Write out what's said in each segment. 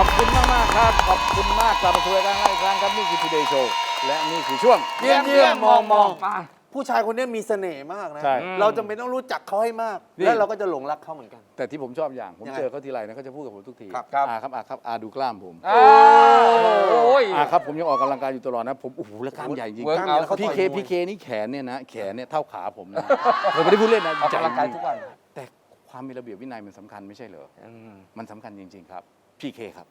อบคุณมากมากๆครับ ขอบคุณมากกลับมาสู่รายการอีกครั้งครับนี่คือ Today Show และนี่คือช่วงเยี่ยมเยี่ยมมองมองมาผู้ชายคนนี้มีเสน่ห์มากนะ ใช่เราจำเป็นต้องรู้จักเขาให้มาก นี่ แล้วเราก็จะหลงรักเขาเหมือนกัน แต่ที่ผมชอบอย่าง ผมยังไงเจอเขาทีไรนะเขาจะพูดกับผมทุกทีครับครับ อาครับอาครับอาดูกล้ามผมโอ้ย อาครับผมยังออกกำลังกายอยู่ตลอดนะ ผมโอ้โหแล้วกล้ามใหญ่จริง เวิร์กเอาท์ พี่เคพี่เคนี่แขนเนี่ยนะ แขนเนี่ยเท่าขาผมนะ ผมไม่ได้พูดเล่นนะออกกำลังกายทุกวัน แต่ความมีระเบียบวินัยมันสำคัญไม่ใช่เหรออมันสำคัญจริง ๆ ครับ พี่เคครับ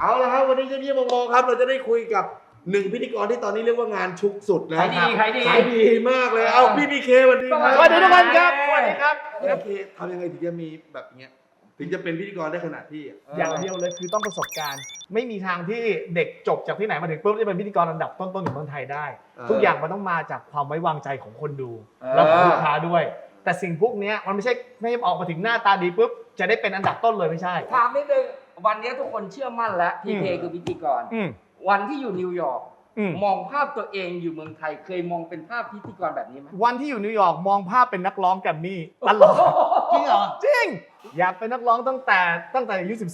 เอาละครับวันนี้เยี่ยมเยี่ยมมองๆครับ เราจะได้คุยกับหนึ่งพิธีกรที่ตอนนี้เรียกว่างานชุกสุดนะขายดีขายดี ขายดีมากเลยเอาพี่พีเคสวัสดีครับสวัสดีทุกคนครับสวัสดีครับ พี่เคทำยังไงถึงจะมีแบบเนี้ยถึงจะเป็นพิธีกรได้ขนาดที่อะอย่างเดียวเลยคือต้องประสบการณ์ ไม่มีทางที่เด็กจบจากที่ไหนมาถึงปุ๊บจะเป็นพิธีกรอันดับต้นๆของเมืองไทยได้ ทุกอย่างมันต้องมาจากความไว้วางใจของคนดู แล้วของลูกค้าด้วย แต่สิ่งพวกเนี้ยมันไม่ใช่ไม่ใช่ออกมาถึงหน้าตาดีปุ๊บจะได้เป็นอันดับต้นเลยไม่ใช่ ถามนิดนึงวันนี้ทุกคนเชื่อมั่นแล้วพีเคอืม คือพิธีกร อืมวันที่อยู่นิวยอร์กอืมมองภาพตัวเองอยู่เมืองไทยเคยมองเป็นภาพพิธีกรแบบนี้ไหมวันที่อยู่นิวยอร์กมองภาพเป็นนักร้องแกรมมี่ตลอดจริงเหรอจริง อยากเป็นนักร้องตั้งแต่ตั้งแต่อายุอ่า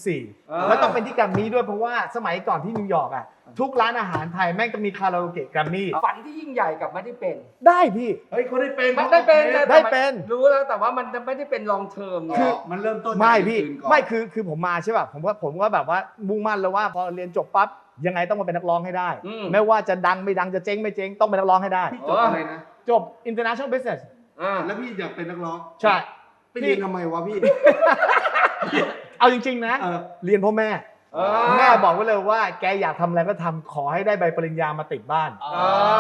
14 แล้วต้องเป็นที่แกรมมี่ด้วยเพราะว่าสมัยก่อนที่นิวยอร์กอะทุกร้านอาหารไทยแม่งจะมีคาราโอเกะแกรมมี่ฝันที่ยิ่งใหญ่กับไม่ได้เป็น ได้พี่ เฮ้ยเขาได้เป็นมันได้เป็นแต่ได้เป็น รู้แล้วแต่ว่ามันไม่ได้เป็นลองเทอมคือมันเริ่มต้นจากไม่พี่อื่นก่อนไม่คือคือผมมาใช่ป่ะผมว่าผมก็แบบว่ามุ่งมั่นแล้วว่าพอเรียนจบปั๊บยังไงต้องมาเป็นนักร้องให้ได้อืมไม่ว่าจะดังไม่ดังจะเจ๊งไม่เจ๊งต้องเป็นนักร้องให้ได้พี่จบอะไรนะจบ international business อ่าแล้วพี่อยากเป็นนักร้องใช่ ไปเรียนทำไมวะพี่ เอาจริง ๆ นะ เออ เรียนพ่อแม่อ่าแม่บอกไว้เลยว่าแกอยากทำอะไรก็ทำขอให้ได้ใบปริญญามาติดบ้านอ่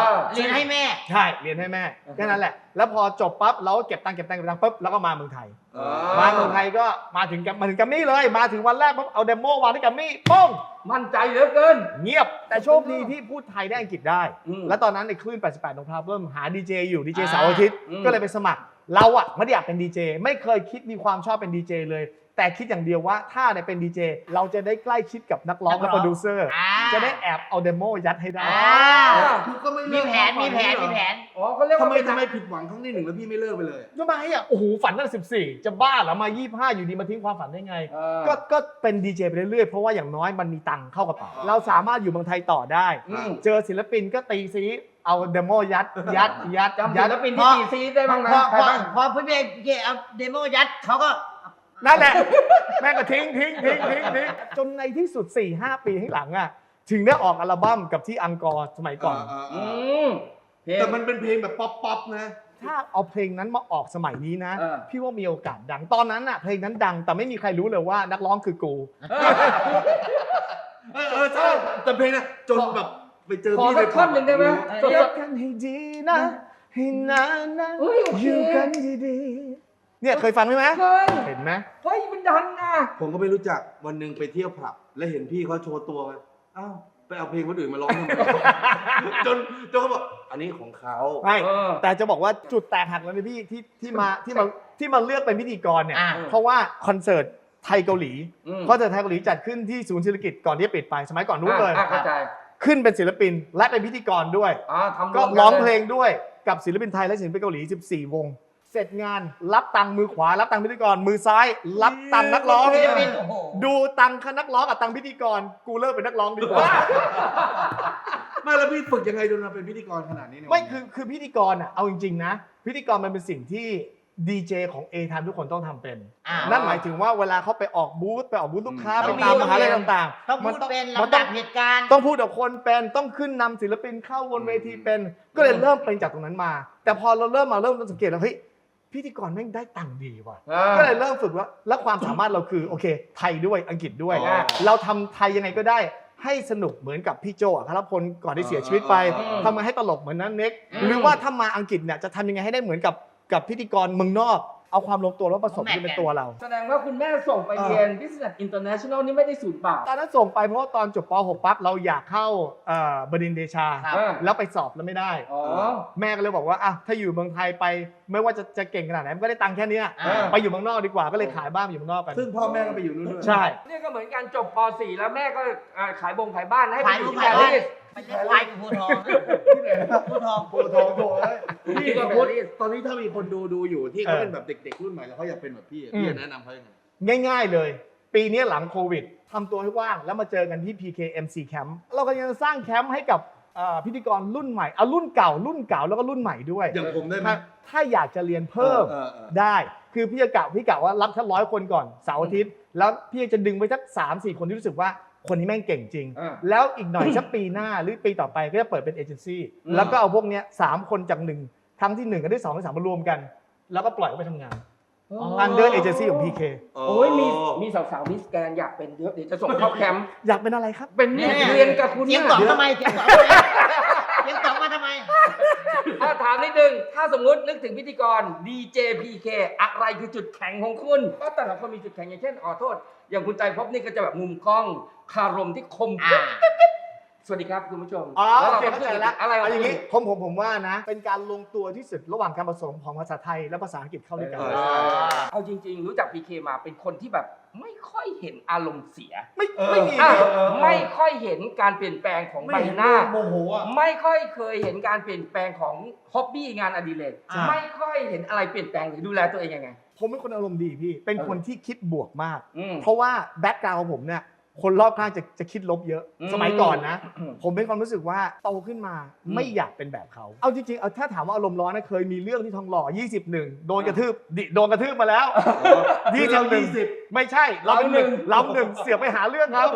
าเรียนให้แม่ ใช่ เรียนให้แม่แค่นั้นแหละ แล้วพอจบปั๊บเราก็เก็บตังค์เก็บตังค์เก็บตังค์ปุ๊บแล้วก็มาเมืองไทยอ่มาเมืองไทยก็มาถึงกับมาถึงกัมมี่เลย มาถึงวันแรกปุ๊บเอาเดโมวางที่กัมมี่ป้งมั่นใจเหลือเกิน เงียบ แต่โชคดีที่พูดไทยได้อังกฤษได้ อืม แล้วตอนนั้นในคลื่น 88นงพาเพิ่มหาดีเจอยู่ดีเจอ่าเสาร์อาทิตย์อืมก็เลยไปสมัคร เราอะไม่ได้อยากเป็นดีเจไม่เคยคิดมีความชอบเป็นดีเจเลย แต่คิดอย่างเดียวว่าถ้าเนี่ยเป็นดีเจเราจะได้ใกล้ชิดกับนักร้องและโปรดิวเซอร์ อ่า จะได้แอบเอาเดโมยัดให้ได้ อ่าคือก็ไม่มีเลิกแผนมีแผนมีแผน อ๋อเขาเรียกทำว่าไมเป็นทำไมผิดหวังครั้งที่หนึ่งแล้วพี่ไม่เลิกไปเลยทำไมอะโอ้โหฝันตั้งแต่14จะบ้าเหรอมา25อยู่ดีมาทิ้งความฝันได้ไง เออ ก็ก็เป็นดีเจไปเรื่อยๆ เพราะว่าอย่างน้อยมันมีตังค์เข้ากระเป๋าเราสามารถอยู่เมืองไทยต่อได้ อืม เจอศิลปินก็ตีซี เอาเดโมยัดยัดยัดจำยัศิดลปินที่ตีซีได้บ้างนะพอใครพอบ้างพอพี่เบย์พี่เอาเดโมยัดเขาก็นั่นแหละแม่งก็ทิ้งทิ้งทิ้งทิ้งทิ้งจนในที่สุด 4-5 ปีข้างหลังอะ ถึงได้ออกอัลบั้มกับที่อังกอร์สมัยก่อนอืมเพลงแต่มันเป็นเพลงแบบป๊อปป๊อปนะถ้าเอาเพลงนั้นมาออกสมัยนี้นะเออพี่ว่ามีโอกาสดังตอนนั้นอะเพลงนั้นดัง แต่ไม่มีใครรู้เลยว่านักร้องคือกูเออเออใช่แต่เพลงนะจนแบบ ไปเจอขอพี่สักท่อนหนึ่งได้ไหมสเรียดกกันให้ดีนะ ให้นานนะๆเฮ้ยโอเค อยู่กันดีๆเนี่ยเคยฟังไหมไหมเคยเห็นไหมเฮ้ยมันดังนะผมก็ไม่รู้จักวันหนึ่งไปเที่ยวผับแล้วเห็นพี่เขาโชว์ตัวไปอ้าวไปเอาเพลงคนอื่นมาร้องทำไม จนจนเขาบอกอันนี้ของเขา ไม่เออ แต่จะบอกว่าจุดแตกหักแล้วนะพี่ที่ที่มาที่มาที่มาเลือกเป็นพิธีกรเนี่ยอ่า เพราะว่าคอนเสิร์ตไทยเกาหลีอืมคอนเสิร์ตไทยเกาหลีจัดขึ้นที่ศูนย์ศิริกิตก่อนที่จะปิดไปสมัยก่อนนู้นเลย อะเข้าใจ ขึ้นเป็นศิลปินและเป็นพิธีกรด้วย อ่าทำก็วมนร้องยเพลงด้วยกับศิลปินไทยและศิลปินเกาหลี 14 วง เสร็จงานรับตังค์มือขวา รับตังค์พิธีกร มือซ้าย รับตังค์นักร้อง ศิลปินโอ้โหดูตังค์คณะนักร้องกับตังค์พิธีกร กูเลิกเป็นนักร้องดีกว่า ไม่แล้วพี่ฝึกยังไงจนมาเป็นพิธีกรขนาดนี้เนี่ยไม่คือคือพิธีกรอะเอาจริงๆนะ พิธีกรมันเป็นสิ่งที่ ดีเจของ A ท m ทุกคนต้องทำเป็น อ่านั่นหมายถึงว่าเวลาเขาไปออกบูธไปออกบูธลูกค้าต้ไปองมีตามมหาลัยต้องมี ต่างๆต้องพูมัดต้องเป็นมันลำต้ดัองบเหตุการณ์ ต้องพูดกับคนเป็นต้องขึ้นนำศิลปินเข้าบนเวทีเป็น ก็เลยเริ่มเป็นจากตรงนั้นมา แต่พอเราเริ่มมาเริ่มสังเกตแล้วเฮ้ยพิธีกรแม่งได้ตังค์ดีว่ะอ่า ก็เลยเริ่มฝึกว่าแล้วความสามารถเราคือโอเค ไทยด้วยอังกฤษด้วยอ๋อเราทำไทยยังไงก็ได้ให้สนุกเหมือนกับพี่โจอัครพลก่อนที่เสียชีวิตไปอืมทำมาให้ตลกเหมือนนั้นเน็กอืม หรือว่าถ้ามาอังกฤษเนี่ยจะทำยังไงให้ได้เหมือนกับ กับพิธีกรเมืองนอก เอาความลงตัวแล้วผสมกันเป็นตัวเรา แสดงว่าคุณแม่ส่งไปเรียน Business International นี่ไม่ได้สูญเปล่า ตอนนั้นส่งไปเพราะว่าตอนจบป .6 ปั๊บเราอยากเข้าเอ่อบดินทร์เดชา ครับอ่าแล้วไปสอบแล้วไม่ได้ อ๋อ แม่ก็เลยบอกว่าอะถ้าอยู่เมืองไทยไป ไม่ว่าจะจะเก่งขนาดไหนมันก็ได้ตังค์แค่เนี้ยอ่า ไปอยู่เมืองนอกดีกว่าก็เลยขายบ้านไปอยู่เมืองนอกกันซึ่งพ่อแม่ก็ไปอยู่นู่นด้วย ใช่ เนี่ยก็เหมือนกันจบป .4 แล้วแม่ก็เอ่อขายบงขายบ้านให้ไปขายอยู่ลูกที่ขายปาบ้าน รีส ไปเล่นควายกับโพธิ์ทองโพธิ์ทอง โพธิ์ทองโพธิ์เอ้ยพี่สมมติตอนนี้ถ้ามีคนดูดูอยู่ที่เขาเป็นแบบเด็ก ๆ รุ่นใหม่แล้วเขาอยากเป็นแบบพี่อืมพี่จะแนะนำเขายังไง ง่ายๆเลย ปีนี้หลังโควิดทำตัวให้ว่างแล้วมาเจอกันที่ PKMC Camp เราก็ยังสร้างแคมป์ให้กับเอ่อพิธีกรรุ่นใหม่เอารุ่นเก่ารุ่นเก่าแล้วก็รุ่นใหม่ด้วยอย่างผมได้ไหมถ้าถ้าอยากจะเรียนเพิ่มเออเออ ได้ คือพี่จะกะพี่กะว่ารับแค่ร้อยคนก่อนเสาร์อาทิตย์ แล้วพี่จะดึงไปสักสามสี่คนที่รู้สึกว่า คนนี้แม่งเก่งจริง อ่า แล้วอีกหน่อยสักปีหน้าหรือปีต่อไปก็จะเปิดเป็นเอเจนซี่อืม แล้วก็เอาพวกเนี้ยสามคนจากหนึ่งครั้งที่หนึ่งกับที่สองที่สามมารวมกัน แล้วก็ปล่อยเขาไปทำงาน under agency ของ PK โอ้ยมีมีสาวๆมิสแกนอยากเป็นเยอะเดี๋ยวจะส่งเข้าแคมป์อยากเป็นอะไรครับ เป็นเรียนกับคุณเสียงเนี่ยตอบทำไมเสียงตอบทำไมเสียงตอบมาทำไม ถ้าถามนิดนึง ถ้าสมมุตินึกถึงพิธีกร DJ PK อะไรคือจุดแข็งของคุณก็แต่ละคนมีจุดแข็งอย่างเช่นขอโทษ อย่างคุณใจพบนี่ก็จะแบบมุมกล้องคารมที่คมอ่า สวัสดีครับคุณผู้ชมอ๋อแล้วโอเราเคก็เข้าพูดใจถึงแล้วอะไรเอาอย่างนี้นี้ผมผมผมว่านะ เป็นการลงตัวที่สุดระหว่างการผสมของภาษาไทยและภาษาอังกฤษเข้าด้วยกันเอออ่าเอาจริง ๆ รู้จัก PK มาเป็นคนที่แบบไม่ค่อยเห็นอารมณ์เสีย ไม่เออไม่มีอะเออเออไม่ค่อยเห็นการเปลี่ยนแปลงของใบหน้าโมโหอะไม่ค่อยเคยเห็นการเปลี่ยนแปลงของฮ็อบบี้งานอดิเรกอ่าไม่ค่อยเห็นอะไรเปลี่ยนแปลงหรือดูแลตัวเองยังไงผมเป็นคนอารมณ์ดีพี่ เป็นคนที่คิดบวกมากอืมเพราะว่าแบ็กกราวของผมเนี่ย คนรอบข้างจะจะคิดลบเยอะอืมสมัยก่อนนะอืมผมเป็นความรู้สึกว่าโตขึ้นมาอืมไม่อยากเป็นแบบเขา เอาจริงๆ เอาถ้าถามว่าอารมณ์ร้อนนะเคยมีเรื่องที่ทองหล่อ 21 โดนกระทืบดิโดนกระทืบมาแล้วคือเรา21 20ไม่ใช่เราเป็นหนึ่งเราหนึ่งเสียไปหาเรื่องเขา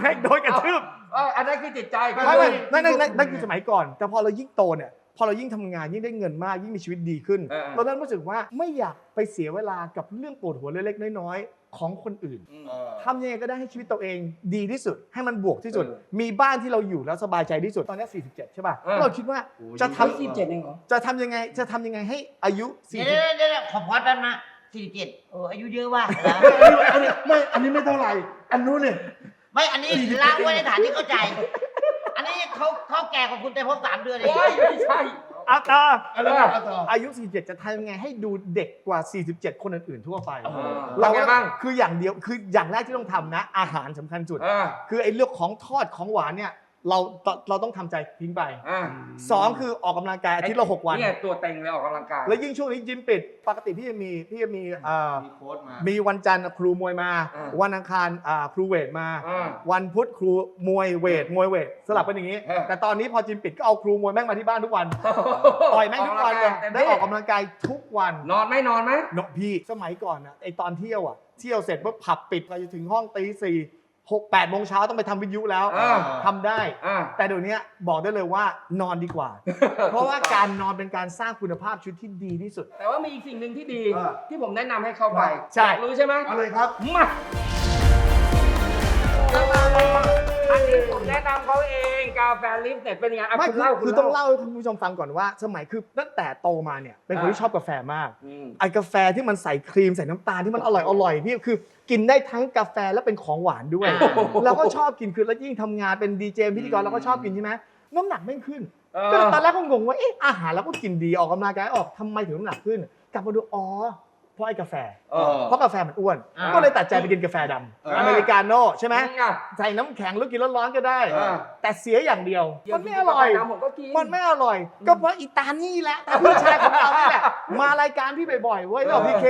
แม่งโดนกระทืบเอออันนั้นคือจิตใจไม่ไม่นั่นนั่นนั่นนั่นคือสมัยก่อน แต่พอเรายิ่งโตเนี่ย พอเรายิ่งทำงานยิ่งได้เงินมากยิ่งมีชีวิตดีขึ้นเออเราเริ่มรู้สึกว่าไม่อยากไปเสียเวลากับเรื่องปวดหัวเล็กๆน้อยๆของคนอื่นอืมเออทำยังไงก็ได้ให้ชีวิตตัวเองดีที่สุด ให้มันบวกที่สุดเออมีบ้านที่เราอยู่แล้วสบายใจที่สุดตอนนี้ 47 ใช่ป่ะเออเราคิดว่าโอ้ยจะทำทำสิบเจ็ดเองเหรอจะทำยังไงจะทำยังไงให้อายุเดี๋ยวเดี๋ยวเดี๋ยวขอพอดแป๊บนะสี่เจ็ดโอ้อายุเยอะว่ะเหรออันนี้ไม่อันนี้ไม่เท่าไหร่อันนู้นเนี่ยไม่อันนี้ละไว้ในฐานที่เข้าใจ อันนี้เขาเขาแก่กว่าคุณแต่พบสามเดือนเองโอ้ยไม่ใช่40อาตาอันนั้นเอาต่อ อายุ 47 จะทำยังไงให้ดูเด็กกว่า 47 คนอื่นๆทั่วไป เออเราเป็นไงบ้าง คืออย่างเดียวคืออย่างแรกที่ต้องทำนะ อาหารสำคัญสุดเออคือไอ้เรื่องของทอดของหวานเนี่ย เราเราต้องทำใจทิ้งไปอ่าสองคือออกกำลังกายอาทิตย์ละหกวัน เนี่ยตัวเต็งเลยออกกำลังกายแล้วยิ่งช่วงนี้ยิมปิด ปกติพี่จะมีพี่จะมีเอ่อมีโค้ดมา มีวันจันทร์ครูมวยมา อ่า วันอังคารอ่าครูเวทมา อ่า วันพุธครูมวยเวทมวยเวทสลับเป็นอย่างนี้ เออ แต่ตอนนี้พอจิมปิดก็เอาครูมวยแม่งมาที่บ้านทุกวันต่อยแม่งทุกวันเลยได้ออกกำลังกายทุกวัน นอนไหมนอนไหม เนอะพี่สมัยก่อนนะไอตอนเที่ยวอะเที่ยวเสร็จปุ๊บผับปิดไปถึงห้องตีสี่ หกแปดโมงเช้าต้องไปทำวิทยุแล้วอ่า ทำได้ อ่า แต่เดี๋ยวนี้บอกได้เลยว่านอนดีกว่า เพราะว่าการนอนเป็นการสร้างคุณภาพชีวิตที่ดีที่สุด แต่ว่ามีอีกสิ่งหนึ่งที่ดีอ่าที่ผมแนะนำให้เข้าไปใช่ อยากรู้ใช่ไหมอะไรครับ มา อันนี้ผมแนะนำเขาเองกาแฟลิฟต์เน็ตเป็นยังไงอะไม่คุณคือเล่าคือต้องเล่าให้ท่านผู้ชมฟังก่อนว่า สมัยคือตั้งแต่โตมาเนี่ยเป็นคนที่ชอบกาแฟมากอืมไอ้กาแฟที่มันใส่ครีมใส่น้ำตาลที่มันอร่อยอร่อยพี่คือ กินได้ทั้งกาแฟและเป็นของหวานด้วยโอ้โหเราก็ชอบกินคือแล้วยิ่งทำงานเป็นดีเจพิธีกรเราก็ชอบกินใช่ไหมน้ำหนักไม่ขึ้น เอก็อตอนแรกก็งงว่าเอ๊ะอาหารเราก็กินดีออกกำลังกายออกทำไมถึงน้ำหนักขึ้น กลับมาดูอ๋อ เพราะไอ้กาแฟ เออ เพราะกาแฟมันอ้วน อ่าก็เลยตัดใจไปกินกาแฟดำอ่าอเมริกาโน่ใช่ไหมอะ ใส่น้ำแข็งแล้วกินร้อนๆก็ได้ เออ แต่เสียอย่างเดียว มันไม่อร่อย เดี๋วกินกาแฟดำผมก็กิน มันไม่อร่อย ก็เพราะอีตานี่แหละแต่พี่ชายของเรานี่แหละ มารายการพี่บ่อยๆเว้ยแล้วพี่เค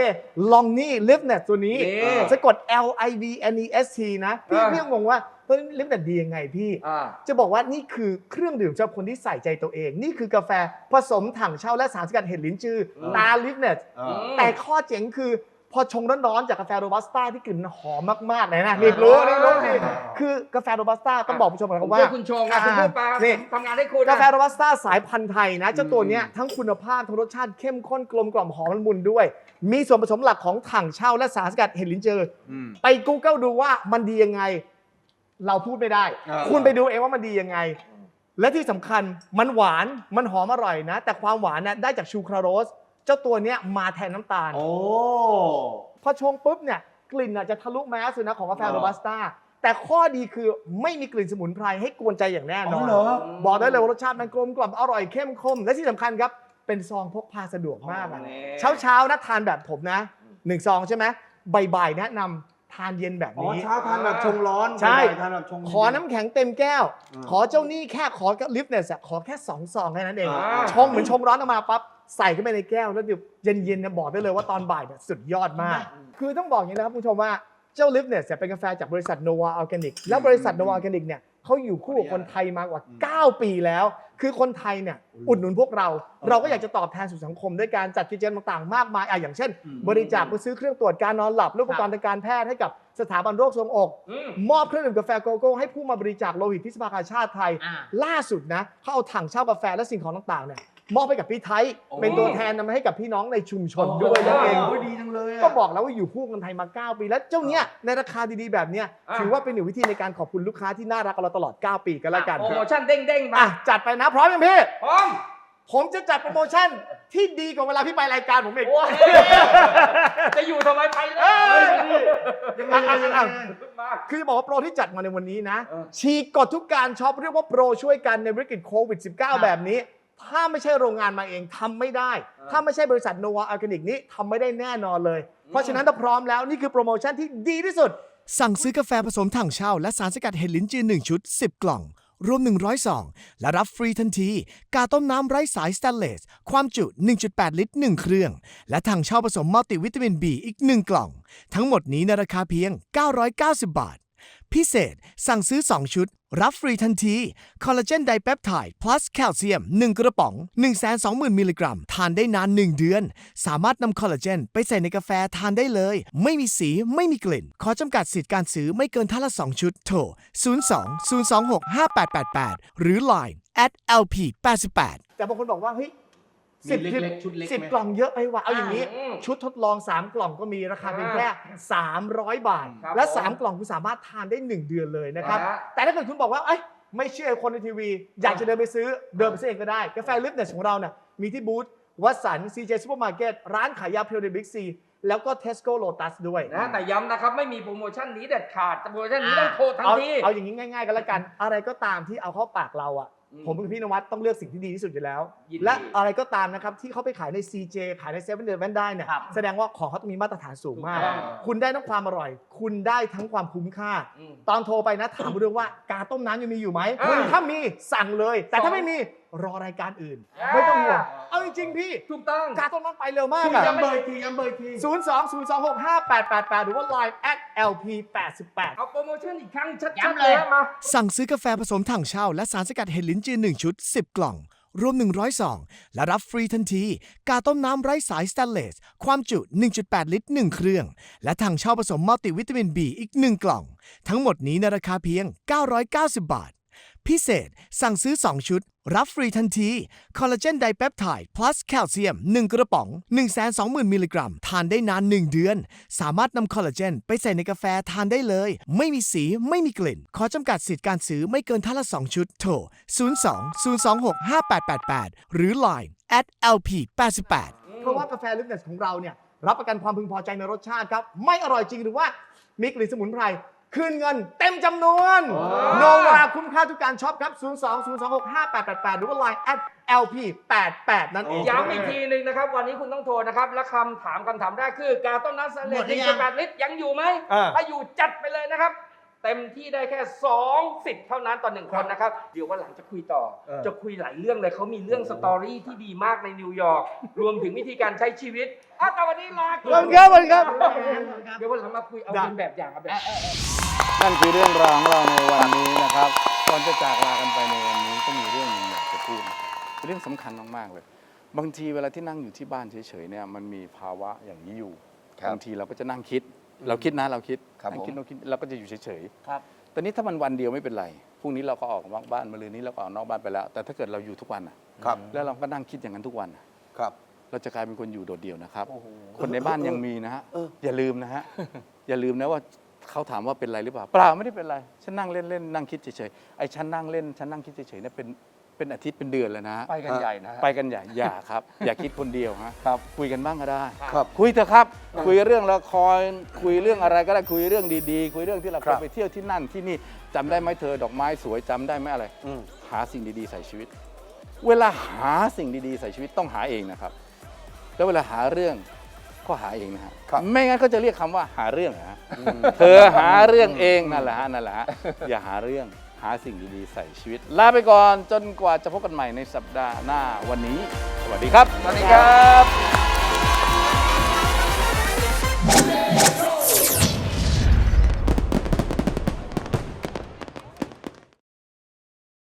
ลองนี่ลิฟเน็ตตัวนี้ นี่สะกด L I V N E S T นะ พี่อ่าพี่ก็งงว่า เฮ้ยลิฟเน็ตดียังไงพี่ อ่า จะบอกว่านี่คือเครื่องดื่มสำหรับคนที่ใส่ใจตัวเอง นี่คือกาแฟผสมถังเช่าและสารสกัดเห็ดลิ้นจืออืมตาลิฟเน็ตเออแต่ข้อเจ๋งคือ พอชงร้อนๆจากกาแฟโรบัสต้าที่กลิ่นหอมมากๆเลยนะนี่รู้นี่รู้นี่คือกาแฟโรบัสต้าต้องบอกผู้ชมก่อนผนะมว่า ช่วยคุณชงอะคุณพูดไปนี่ ทำงานให้คุณกาแฟโรบัสต้าสายพันธุ์ไทยนะเจ้าตัวเนี้ยทั้งคุณภาพทั้งรสชาติเข้มข้นกลมกล่อมหอมละมุนด้วย มีส่วนผสมหลักของถังเช่าและสารสกัดเห็ดลิ้นจือ อืม ไป Google ดูว่ามันดียังไง เราพูดไม่ได้อ่าคุณไปดูเองว่ามันดียังไง และที่สำคัญมันหวานมันหอมอร่อยนะ แต่ความหวานน่ะได้จากชูคราโรส เจ้าตัวเนี้ยมาแทนน้ำตาล โอ้ พอชงปุ๊บเนี่ยกลิ่นอะจะทะลุแมสเลยนะของกาแฟอ๋อ โรบัสต้าแต่ข้อดีคือไม่มีกลิ่นสมุนไพรให้กวนใจอย่างแน่นอนอ๋อเหรอ บอกได้เลยว่ารสชาติมันกลมกล่อมอร่อยเข้มข้นและที่สำคัญครับ เป็นซองพกพาสะดวกมากอะนี่เช้าเช้าๆนะทานแบบผมนะหนึ่งซองใช่ไหมบ่ายๆแนะนำ ททานเย็นแบบอ๋อนี้ เช้าทานแบบชงร้อนใช่ บ่ายๆทานแบบชงขอน้ำแข็งเต็มแก้วอ่าขอเจ้าหนี้แค่ขอลิฟต์เนี่ยขอแค่สองซองแค่นั้นเอง อ่า ชงเหมือนชงร้อนออกมาปั๊บใส่เข้าไปในแก้วแล้วเดี๋ยวเย็นๆเนี่ยบอกได้เลยว่าตอนบ่ายเนี่ยสุดยอดมาก คือต้องบอกอย่างนี้นะครับคุณผู้ชมว่าเจ้าลิฟต์เนี่ยจะเป็นกาแฟจากบริษัทโนวาออร์แกนิกแล้วบริษัทโนวาออร์แกนิกเนี่ย เขาอยู่คู่กับคนไทยมากกว่า 9 ปีแล้ว คือคนไทยเนี่ยอุดหนุนพวกเรา เราก็อยากจะตอบแทนสู่สังคมด้วยการจัดกิจกรรมต่างๆ มากมายอะอย่างเช่น บริจาคไปซื้อเครื่องตรวจการนอนหลับและอุปกรณ์ทางการแพทย์ให้กับสถาบันโรคทรวงอกอืมมอบเครื่องดื่มกาแฟโกโก้ให้ผู้มาบริจาคโลหิตที่สภากาชาติไทยอ่าล่าสุดนะเขาเอาถังเช่ากาแฟและสิ่งของต่างๆเนี่ย มอบให้กับพี่ไทย เป็นตัวแทนนำมาให้กับพี่น้องในชุมชนด้วยนั่นเองโอ้ยดีจังเลยอะ ก็บอกแล้วว่าอยู่คู่คนไทยมา 9 ปี แล้วเจ้าเนี้ยในราคาดีๆแบบเนี้ยอะ ถือว่าเป็นหนึ่งวิธีในการขอบคุณลูกค้าที่น่ารักกับเราตลอด 9 ปีกันแล้วกันโปรโมชั่นเด้งๆมาอะจัดไปนะพร้อมยังพี่ พร้อม ผมจะจัดโปรโมชั่นที่ดีกว่าเวลาพี่ไปรายการผมอีก โอ้ยจะอยู่ทำไมไปเลเอ้ย ยยังไงอะยังไงอะมา คือจะบอกว่าโปรที่จัดมาในวันนี้นะ เออ ฉีกกฎทุกการช็อปเรียกว่าโปรช่วยกันในวิกฤตโควิด -19 แบบนี้ ถ้าไม่ใช่โรงงานมาเองทำไม่ได้ ถ้าไม่ใช่บริษัทโนวาออร์แกนิกนี้ทำไม่ได้แน่นอนเลย เพราะฉะนั้นถ้าพร้อมแล้วนี่คือโปรโมชั่นที่ดีที่สุด สั่งซื้อกาแฟผสมถังเช่า และสารสกัดเห็ดลิ้นจือ1ชุด 10 กล่อง รวม 100ซองและรับฟรีทันที กาต้มน้ำไร้สายสแตนเลส ความจุ 1.8 ลิตร 1 เครื่อง และถังเช่าผสมมัลติวิตามิน B อีก 1 กล่อง ทั้งหมดนี้ในราคาเพียง 990 บาท พิเศษ สั่งซื้อ 2 ชุด รับฟรีทันที คอลลาเจนไดเปปไทด์ plus แคลเซียม 1 กระป๋อง 120,000 มิลลิกรัม ทานได้นาน 1 เดือน สามารถนำคอลลาเจนไปใส่ในกาแฟทานได้เลย ไม่มีสีไม่มีกลิ่น ขอจำกัดสิทธิ์การซื้อไม่เกินท่านละ 2 ชุด โทร 02 026 5888 หรือ Line at lp 88แต่บางคนบอกว่าเฮ้ย มีสิบเล็กๆชุดเล็กสิบไหม กล่องเยอะไปว่ะเอาอย่างนี้ อืม ชุดทดลอง 3 กล่องก็มีราคาเพียงแค่ 300 บาท ครับและ ผม3 กล่องคุณสามารถทานได้ 1 เดือนเลยนะครับ อ่าแต่ถ้าเกิดคุณบอกว่าเอ้ยไม่เชื่อคนในทีวี อยากจะเดินไปซื้อเดินไปซื้อเองก็ได้ กาแฟลิฟเนสของเราเนี่ยมีที่บูธวัสันซีเจซูเปอร์มาร์เก็ตร้านขายยาเพลเดบิ๊กซีแล้วก็เทสโก้โลตัสด้วยนะแต่ย้ำนะครับ ไม่มีโปรโมชั่นนี้เด็ดขาดแต่โปรโมชั่นนี้ต้องโทรทันเอาทีเอาอย่างนี้ง่าย ๆ กันแล้วกัน อะไรก็ตามที่เอาเข้าปากเราอะอืม ผมกับพี่นวัดต้องเลือกสิ่งที่ดีที่สุดอยู่แล้ว ยินดีและอะไรก็ตามนะครับที่เขาไปขายใน CJ ขายใน7 e เ e ่ e อได้เนี่ยครับแสดงว่าของเขาต้องมีมาตรฐานสูงมาก ถูกต้อง คุณได้ทั้งความอร่อยคุณได้ทั้งความคุ้มค่า อืม ตอนโทรไปนะถามเรื่องว่ากาต้มน้ำยังมีอยู่ไหมอ่า ถ้ามีสั่งเลย แต่สอถ้างไม่มีรอรายการอื่นอ่าไม่ต้องห่วงเอาจริงๆพี่ ถูกต้อง กาต้มน้ำไปเร็วมากคุณอะย้ำเบอร์อีกทีย้ำเบอร์อีกที 0 2 0 2 6 5 8 8 8 หรือว่า Line at lp 88เอาโปรโมชั่นอีกครั้งชัดย้ำๆเลเลยยมา สั่งซื้อกาแฟผสมถังเช่า และสารสกัดเห็ดลิ้นจือ1ชุด 10 กล่อง รวม 100ซอง และรับฟรีทันที กาต้มน้ำไร้สายสแตนเลส ความจุ 1.8 ลิตร 1 เครื่อง และถังเช่าผสมมัลติวิตามิน B อีก 1 กล่อง ทั้งหมดนี้ในราคาเพียง 990 บาท พิเศษ สั่งซื้อ 2 ชุด รับฟรีทันที คอลลาเจนไดเปปไทด์ plus แคลเซียม 1 กระป๋อง 120,000 มิลลิกรัม ทานได้นาน 1 เดือน สามารถนำคอลลาเจนไปใส่ในกาแฟทานได้เลย ไม่มีสีไม่มีกลิ่น ขอจำกัดสิทธิ์การซื้อไม่เกินท่านละ 2 ชุด โทร 02 026 5888 หรือ Line at lp 88 เพราะว่ากาแฟลิฟเนสของเราเนี่ยรับประกันความพึงพอใจในรสชาติครับ ไม่อร่อยจริงหรือว่ามีกลิ่นสมุนไพร คืนเงินเต็มจำนวน โนวาคุ้มค่าทุกการช็อปครับ 0 2 0 2 6 5 8 8 8 หรือว่า Line at lp 88 นั่นเองย้ำอีกทีหนึ่งนะครับ วันนี้คุณต้องโทรนะครับ และคำถามคำถามแรกคือ การต้มน้ำสำเร็จหมดหรือยัง1.8ลิตรยังอยู่ไหมอ่าถ้าอยู่จัดไปเลยนะครับ เต็มที่ได้แค่2สิทธิ์เท่านั้นต่อหนึ่งคนนะครับ เดี๋ยววันหลังจะคุยต่อเออจะคุยหลายเรื่องเลยเขามีเรื่องสตอรี่ที่ดีมากในนิวยอร์กรวมถึงวิธีการใช้ชีวิตอะแต่วันนี้ลาขอบคุณครับขอบคุณครับเดี๋ยววันหลังมาคุยเอาเป็นแบบอย่างเอาแบบ นั่นคือเรื่องราวของเราในวันนี้นะครับก่อนจะจากลากันไปในวันนี้ก็มีเรื่องหนึงอยากจะพูดนะครับเป็นเรื่องสำคัญมากๆเลย บางทีเวลาที่นั่งอยู่ที่บ้านเฉยๆเนี่ยมันมีภาวะอย่างนี้อยู่ครับบางทีเราก็จะนั่งคิด เราคิดนะเราคิดครับนั่งคิดผม เราคิดเราก็จะอยู่เฉยๆ ครับ ตอนนี้ถ้ามันวันเดียวไม่เป็นไร พรุ่งนี้เราก็ออกนอกบ้านมะรืนนี้เราก็ออกนอกบ้านไปแล้ว แต่ถ้าเกิดเราอยู่ทุกวันน่ะครับ แล้วเราก็นั่งคิดอย่างนั้นทุกวันน่ะครับ เราจะกลายเป็นคนอยู่โดดเดี่ยวนะครับ คนในบ้านยังมีนะฮะ อย่าลืมนะฮะ อย่าลืมนะว่า เขาถามว่าเป็นไรหรือเปล่าเปล่าไม่ได้เป็นไรฉันนั่งเล่นเล่นนั่งคิดเฉยๆไอ้ฉันนั่งเล่นฉันนั่งคิดเฉยๆเนี่ยเป็นเป็นอาทิตย์เป็นเดือนเลยนะฮะไปกันใหญ่นะฮะ ไปกันใหญ่อย่าครับ อย่าคิดคนเดียวฮะครับคุยกันบ้างก็ได้ ครับ คุยเถอะครับ คุยเรื่องละครคุยเรื่องอะไรก็ได้คุยเรื่องดีๆ คุยเรื่องที่เราครับไปเที่ยวที่นั่นที่นี่จำได้ไหมเธอดอกไม้สวยจำได้ไหมอะไร อืม หาสิ่งดีๆใส่ชีวิต เวลาหาสิ่งดีๆใส่ชีวิตต้องหาเองนะครับ แล้วเวลาหาเรื่อง ก็หาเองนะฮะครับไม่งั้นก็จะเรียกคำว่าหาเรื่องนะฮะเธอหาเรื่องเองนั่นแหละฮะนั่นแหละฮะอย่าหาเรื่องหาสิ่งดีๆใส่ชีวิต ลาไปก่อนจนกว่าจะพบกันใหม่ในสัปดาห์หน้าวันนี้ สวัสดีครับ สวัสดีครับ